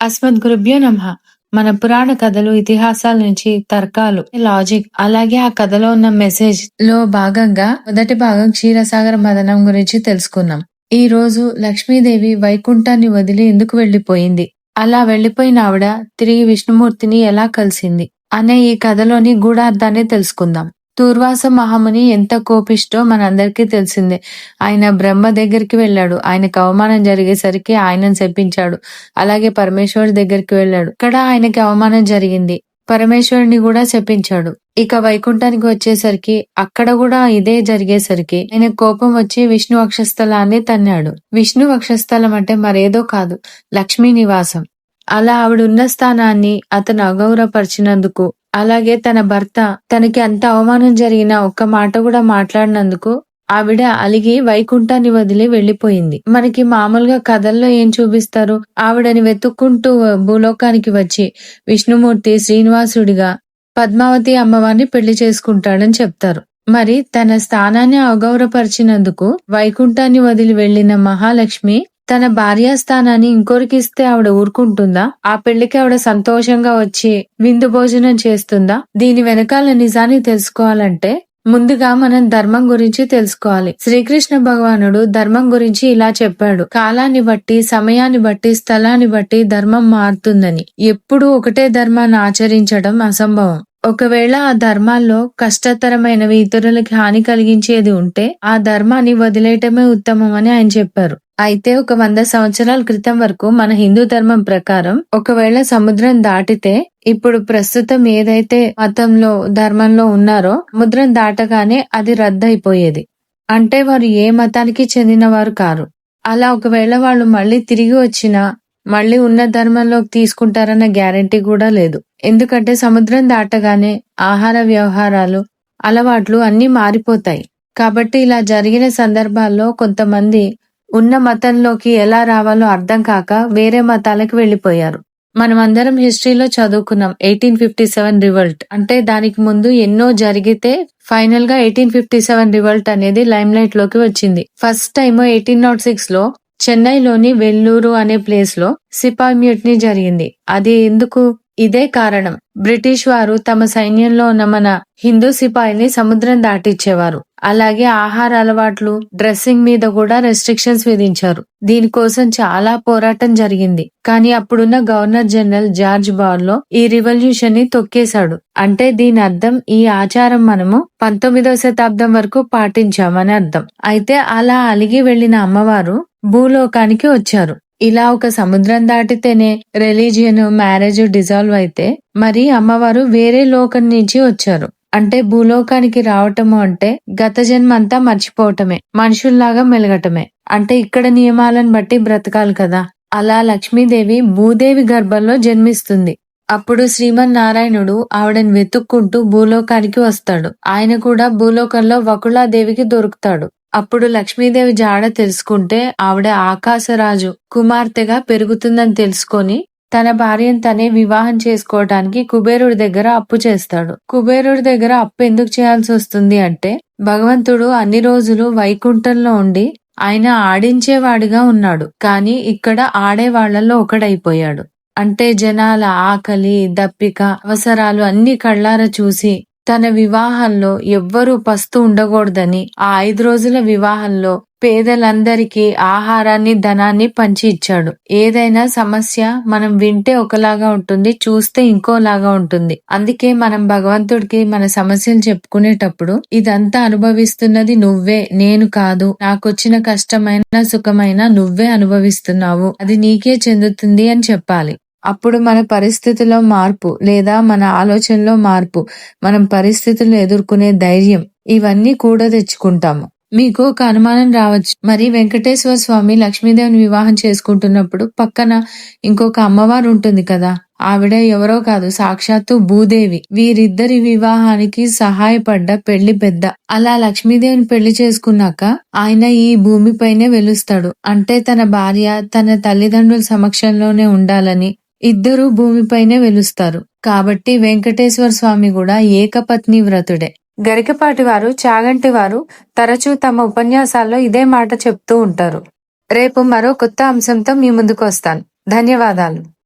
అస్మద్ గురుభ్యో నమ మన పురాణ కథలు ఇతిహాసాల నుంచి తర్కాలు లాజిక్ అలాగే ఆ కథలో ఉన్న మెసేజ్లో భాగంగా మొదటి భాగం క్షీరసాగర మదనం గురించి తెలుసుకున్నాం ఈ రోజు లక్ష్మీదేవి వైకుంఠాన్ని వదిలి ఎందుకు వెళ్ళిపోయింది అలా వెళ్ళిపోయిన ఆవిడ తిరిగి విష్ణుమూర్తిని ఎలా కలిసింది? అనే ఈ కథలోని గూఢార్థాన్ని తెలుసుకుందాం. దూర్వాస మహాముని ఎంత కోపిష్టో మనందరికీ తెలిసిందే. ఆయన బ్రహ్మ దగ్గరికి వెళ్ళాడు. ఆయనకు అవమానం జరిగేసరికి ఆయనను చెప్పించాడు అలాగే పరమేశ్వరుడి దగ్గరికి వెళ్ళాడు. ఇక్కడ ఆయనకి అవమానం జరిగింది. పరమేశ్వరుని కూడా చెప్పించాడు ఇక వైకుంఠానికి వచ్చేసరికి అక్కడ కూడా ఇదే జరిగేసరికి ఆయన కోపం వచ్చి విష్ణు వక్షస్థలాన్ని తన్నాడు. విష్ణు వక్షస్థలం అంటే మరేదో కాదు లక్ష్మీ నివాసం. అలా ఆవిడున్న స్థానాన్ని అతను అగౌరవపరిచినందుకు అలాగే తన భర్త తనకి అంత అవమానం జరిగిన ఒక్క మాట కూడా మాట్లాడినందుకు ఆవిడ అలిగి వైకుంఠాన్ని వదిలి వెళ్ళిపోయింది మనకి మామూలుగా కథల్లో ఏం చూపిస్తారు? ఆవిడని వెతుక్కుంటూ భూలోకానికి వచ్చి విష్ణుమూర్తి శ్రీనివాసుడిగా పద్మావతి అమ్మవారిని పెళ్ళి చేసుకుంటాడని చెప్తారు. మరి తన స్థానాన్ని అగౌరవపరిచినందుకు వైకుంఠాన్ని వదిలి వెళ్ళిన మహాలక్ష్మి తన భార్యాస్థానాన్ని ఇంకొరికి ఇస్తే ఆవిడ ఊరుకుంటుందా? ఆ పెళ్ళికి ఆవిడ సంతోషంగా వచ్చి విందు భోజనం చేస్తుందా? దీని వెనకాల నిజాన్ని తెలుసుకోవాలంటే ముందుగా మనం ధర్మం గురించి తెలుసుకోవాలి. శ్రీకృష్ణ భగవానుడు ధర్మం గురించి ఇలా చెప్పాడు. కాలాన్ని బట్టి సమయాన్ని బట్టి స్థలాన్ని బట్టి ధర్మం మారుతుందని. ఎప్పుడు ఒకటే ధర్మాన్ని ఆచరించడం అసంభవం. ఒకవేళ ఆ ధర్మాల్లో కష్టతరమైనవి ఇతరులకి హాని కలిగించేది ఉంటే ఆ ధర్మాన్ని వదిలేయటమే ఉత్తమం అని ఆయన చెప్పారు. అయితే ఒక వంద సంవత్సరాల క్రితం వరకు మన హిందూ ధర్మం ప్రకారం ఒకవేళ సముద్రం దాటితే ఇప్పుడు ప్రస్తుతం ఏదైతే మతంలో ధర్మంలో ఉన్నారో సముద్రం దాటగానే అది రద్దయిపోయేది. అంటే వారు ఏ మతానికి చెందిన వారు కారు. అలా ఒకవేళ వాళ్ళు మళ్ళీ తిరిగి వచ్చినా మళ్ళీ ఉన్న ధర్మంలోకి తీసుకుంటారన్న గ్యారంటీ కూడా లేదు. ఎందుకంటే సముద్రం దాటగానే ఆహార వ్యవహారాలు అలవాట్లు అన్నీ మారిపోతాయి. కాబట్టి ఇలా జరిగిన సందర్భాల్లో కొంతమంది ఉన్న మతంలోకి ఎలా రావాలో అర్థం కాక వేరే మతాలకు మనం మనమందరం హిస్టరీలో చదువుకున్నాం ఎయిటీన్ ఫిఫ్టీ సెవెన్ రివల్ట్. అంటే దానికి ముందు ఎన్నో జరిగితే ఫైనల్గా ఎయిటీన్ ఫిఫ్టీ సెవెన్ రివల్ట్ అనేది లైమ్ లైట్లోకి వచ్చింది. ఫస్ట్ టైం ఎయిటీన్ నాట్ సిక్స్లో చెన్నైలోని వెల్లూరు అనే ప్లేస్లో సిపాయి మ్యూట్నీ జరిగింది. అది ఎందుకు? ఇదే కారణం. బ్రిటిష్ వారు తమ సైన్యంలో ఉన్న మన హిందూ సిపాయిని సముద్రం దాటిచ్చేవారు. అలాగే ఆహార అలవాట్లు డ్రెస్సింగ్ మీద కూడా రెస్ట్రిక్షన్స్ విధించారు. దీనికోసం చాలా పోరాటం జరిగింది. కానీ అప్పుడున్న గవర్నర్ జనరల్ జార్జ్ బార్లో ఈ రివల్యూషన్ని తొక్కేశాడు. అంటే దీని అర్థం ఈ ఆచారం మనము పంతొమ్మిదవ శతాబ్దం వరకు పాటించామని అర్థం. అయితే అలా అలిగి వెళ్ళిన అమ్మవారు భూలోకానికి వచ్చారు. ఇలా ఒక సముద్రం దాటితేనే రిలీజియన్ మ్యారేజ్ డిజాల్వ్ అయితే మరి అమ్మవారు వేరే లోకం నుంచి వచ్చారు. అంటే భూలోకానికి రావటము అంటే గత జన్మ అంతా మర్చిపోవటమే మనుషుల్లాగా మెలగటమే. అంటే ఇక్కడ నియమాలను బట్టి బ్రతకాలి కదా. అలా లక్ష్మీదేవి భూదేవి గర్భంలో జన్మిస్తుంది. అప్పుడు శ్రీమన్ నారాయణుడు ఆవిడని వెతుక్కుంటూ భూలోకానికి వస్తాడు. ఆయన కూడా భూలోకంలో వకుళాదేవికి దొరుకుతాడు. అప్పుడు లక్ష్మీదేవి జాడ తెలుసుకుంటే ఆవిడ ఆకాశరాజు కుమార్తెగా పెరుగుతుందని తెలుసుకొని తన భార్యను తనే వివాహం చేసుకోవటానికి కుబేరుడి దగ్గర అప్పు చేస్తాడు. కుబేరుడి దగ్గర అప్పు ఎందుకు చేయాల్సి వస్తుంది అంటే భగవంతుడు అన్ని రోజులు వైకుంఠంలో ఉండి ఆయన ఆడించేవాడిగా ఉన్నాడు. కానీ ఇక్కడ ఆడేవాళ్ళలో ఒకడైపోయాడు. అంటే జనాల ఆకలి దప్పిక అవసరాలు అన్ని కళ్ళార చూసి తన వివాహంలో ఎవ్వరూ పస్తు ఉండకూడదని ఆ ఐదు రోజుల వివాహంలో పేదలందరికీ ఆహారాన్ని ధనాన్ని పంచి ఇచ్చాడు. ఏదైనా సమస్య మనం వింటే ఒకలాగా ఉంటుంది చూస్తే ఇంకోలాగా ఉంటుంది. అందుకే మనం భగవంతుడికి మన సమస్యలు చెప్పుకునేటప్పుడు ఇదంతా అనుభవిస్తున్నది నువ్వే నేను కాదు నాకొచ్చిన కష్టమైన సుఖమైన నువ్వే అనుభవిస్తున్నావు. అది నీకే చెందుతుంది అని చెప్పాలి. అప్పుడు మన పరిస్థితిలో మార్పు లేదా మన ఆలోచనలో మార్పు మనం పరిస్థితులు ఎదుర్కొనే ధైర్యం ఇవన్నీ కూడా తెచ్చుకుంటాము. మీకు ఒక అనుమానం రావచ్చు. మరి వెంకటేశ్వర స్వామి లక్ష్మీదేవిని వివాహం చేసుకుంటున్నప్పుడు పక్కన ఇంకొక అమ్మవారు ఉంటుంది కదా ఆవిడ ఎవరో కాదు సాక్షాత్తు భూదేవి. వీరిద్దరి వివాహానికి సహాయపడ్డ పెళ్ళి పెద్ద. అలా లక్ష్మీదేవిని పెళ్ళి చేసుకున్నాక ఆయన ఈ భూమిపైనే వెలుస్తాడు. అంటే తన భార్య తన తల్లిదండ్రుల సమక్షంలోనే ఉండాలని ఇద్దరు భూమిపైనే వెలుస్తారు. కాబట్టి వెంకటేశ్వర స్వామి కూడా ఏకపత్ని వ్రతుడే. గరికపాటి వారు చాగంటి వారు తరచూ తమ ఉపన్యాసాల్లో ఇదే మాట చెప్తూ ఉంటారు. రేపు మరో కొత్త అంశంతో మీ ముందుకు వస్తాను. ధన్యవాదాలు.